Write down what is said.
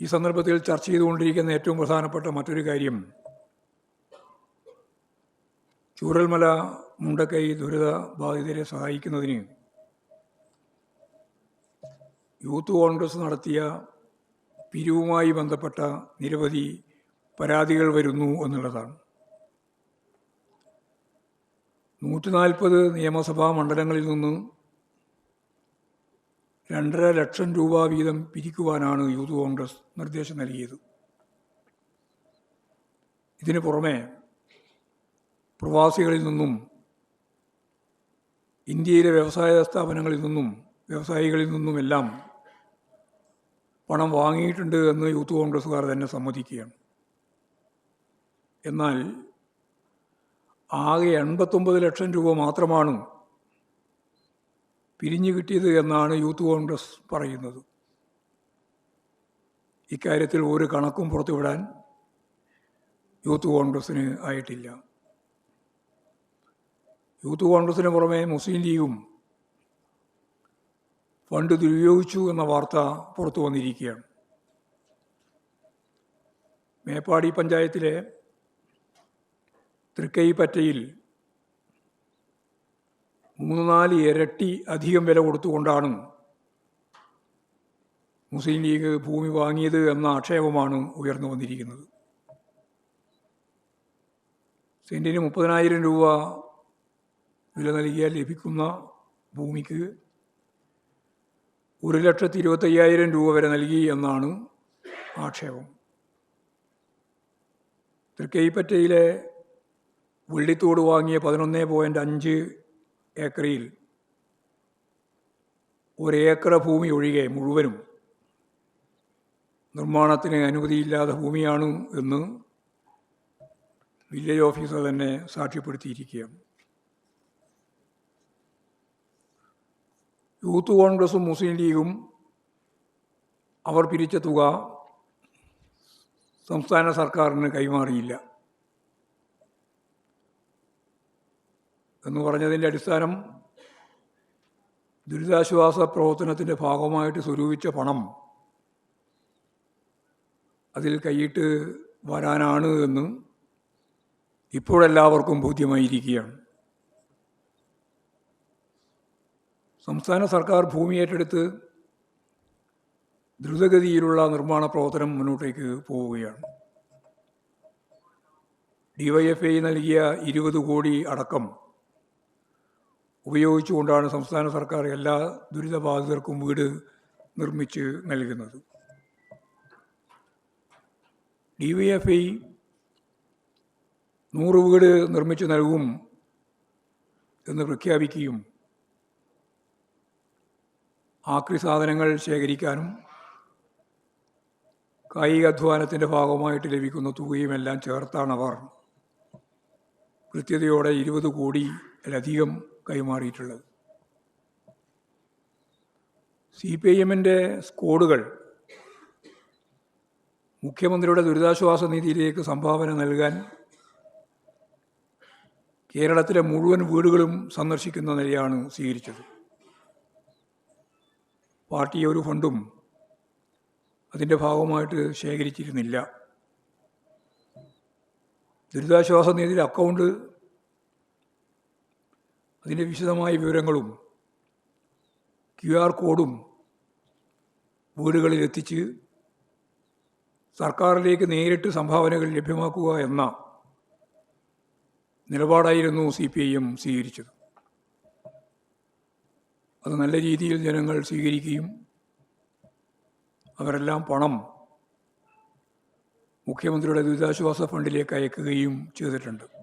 ഈ സന്ദർഭത്തിൽ ചർച്ച ചെയ്തുകൊണ്ടിരിക്കുന്ന ഏറ്റവും പ്രധാനപ്പെട്ട മറ്റൊരു കാര്യം. ചൂരൽമല മുണ്ടക്കൈ ദുരിത ബാധിതരെ സഹായിക്കുന്നതിന് യൂത്ത് കോൺഗ്രസ് നടത്തിയ പിരിവുമായി ബന്ധപ്പെട്ട നിരവധി പരാതികൾ വരുന്നു എന്നുള്ളതാണ്. നൂറ്റി നാൽപ്പത് നിയമസഭാ മണ്ഡലങ്ങളിൽ നിന്ന് രണ്ടര ലക്ഷം രൂപ വീതം പിരിക്കുവാനാണ് യൂത്ത് കോൺഗ്രസ് നിർദ്ദേശം നൽകിയത്. ഇതിന് പുറമെ പ്രവാസികളിൽ നിന്നും ഇന്ത്യയിലെ വ്യവസായ സ്ഥാപനങ്ങളിൽ നിന്നും വ്യവസായികളിൽ നിന്നുമെല്ലാം പണം വാങ്ങിയിട്ടുണ്ട് എന്ന് യൂത്ത് കോൺഗ്രസ്സുകാർ തന്നെ സമ്മതിക്കുകയാണ്. എന്നാൽ ആകെ എൺപത്തൊമ്പത് ലക്ഷം രൂപ മാത്രമാണ് പിരിഞ്ഞു കിട്ടിയത് എന്നാണ് യൂത്ത് കോൺഗ്രസ് പറയുന്നത്. ഇക്കാര്യത്തിൽ ഒരു കണക്കും പുറത്തുവിടാൻ യൂത്ത് കോൺഗ്രസ്സിന് ആയിട്ടില്ല. യൂത്ത് കോൺഗ്രസ്സിന് പുറമെ മുസ്ലിം ലീഗും ഫണ്ട് ദുരുപയോഗിച്ചു എന്ന വാർത്ത പുറത്തു വന്നിരിക്കുകയാണ്. മേപ്പാടി പഞ്ചായത്തിലെ തൃക്കൈപ്പറ്റയിൽ മൂന്ന് നാല് ഇരട്ടി അധികം വില കൊടുത്തുകൊണ്ടാണ് മുസ്ലിം ലീഗ് ഭൂമി വാങ്ങിയത് എന്ന ആക്ഷേപമാണ് ഉയർന്നു വന്നിരിക്കുന്നത്. സെന്റിന് മുപ്പതിനായിരം രൂപ വില നൽകിയാൽ ലഭിക്കുന്ന ഭൂമിക്ക് ഒരു ലക്ഷത്തി ഇരുപത്തയ്യായിരം രൂപ വരെ നൽകി എന്നാണ് ആക്ഷേപം. തൃക്കൈപ്പറ്റയിലെ വെള്ളിത്തോട് വാങ്ങിയ പതിനൊന്ന് പോയിന്റ് അഞ്ച് ഏക്കറിൽ ഒരേക്കർ ഭൂമി ഒഴികെ മുഴുവനും നിർമ്മാണത്തിന് അനുമതിയില്ലാത്ത ഭൂമിയാണ് എന്ന് വില്ലേജ് ഓഫീസർ തന്നെ സാക്ഷ്യപ്പെടുത്തിയിരിക്കുകയാണ്. യൂത്ത് കോൺഗ്രസും മുസ്ലിം ലീഗും അവർ പിരിച്ച തുക സംസ്ഥാന സർക്കാരിന് കൈമാറിയില്ല. എന്ന് പറഞ്ഞതിന്റെ അടിസ്ഥാനം ദുരിതാശ്വാസ പ്രവർത്തനത്തിന്റെ ഭാഗമായിട്ട് സ്വരൂപിച്ച പണം അതിൽ കൈയിട്ട് വരാനാണ് എന്ന് ഇപ്പോഴെല്ലാവർക്കും ബോധ്യമായിരിക്കുകയാണ്. സംസ്ഥാന സർക്കാർ ഭൂമി ഏറ്റെടുത്ത് ദ്രുതഗതിയിലുള്ള നിർമ്മാണ പ്രവർത്തനം മുന്നോട്ടേക്ക് പോവുകയാണ്. ഡിവൈഎഫ്ഐ നൽകിയ ഇരുപത് കോടി അടക്കം ഉപയോഗിച്ചുകൊണ്ടാണ് സംസ്ഥാന സർക്കാർ എല്ലാ ദുരിതബാധിതർക്കും വീട് നിർമ്മിച്ച് നൽകുന്നത്. ഡി വൈ എഫ് ഐ നൂറ് വീട് നിർമ്മിച്ചു നൽകും എന്ന് പ്രഖ്യാപിക്കുകയും ആക്രി സാധനങ്ങൾ ശേഖരിക്കാനും കായിക അധ്വാനത്തിന്റെ ഭാഗമായിട്ട് ലഭിക്കുന്ന തുകയുമെല്ലാം ചേർത്താണ് അവർ. കൃത്യതയോടെ ഇരുപത് കോടിയിലധികം കൈമാറിയിട്ടുള്ളത്. സി പി ഐ എമ്മിന്റെ സ്കോഡുകൾ മുഖ്യമന്ത്രിയുടെ ദുരിതാശ്വാസ നിധിയിലേക്ക് സംഭാവന നൽകാൻ കേരളത്തിലെ മുഴുവൻ വീടുകളും സന്ദർശിക്കുന്ന നിലയാണ് സ്വീകരിച്ചത്. പാർട്ടി ഒരു ഫണ്ടും അതിന്റെ ഭാഗമായിട്ട് ശേഖരിച്ചിരുന്നില്ല. ദുരിതാശ്വാസ നിധിയിൽ അക്കൗണ്ട് അതിന്റെ വിശദമായ വിവരങ്ങളും ക്യു ആർ കോഡും വീടുകളിൽ എത്തിച്ച് സർക്കാരിലേക്ക് നേരിട്ട് സംഭാവനകൾ ലഭ്യമാക്കുക എന്ന നിലപാടായിരുന്നു സി പി ഐ എം സ്വീകരിച്ചത്. അത് നല്ല രീതിയിൽ ജനങ്ങൾ സ്വീകരിക്കുകയും അവരെല്ലാം പണം മുഖ്യമന്ത്രിയുടെ ദുരിതാശ്വാസ ഫണ്ടിലേക്ക് അയക്കുകയും ചെയ്തിട്ടുണ്ട്.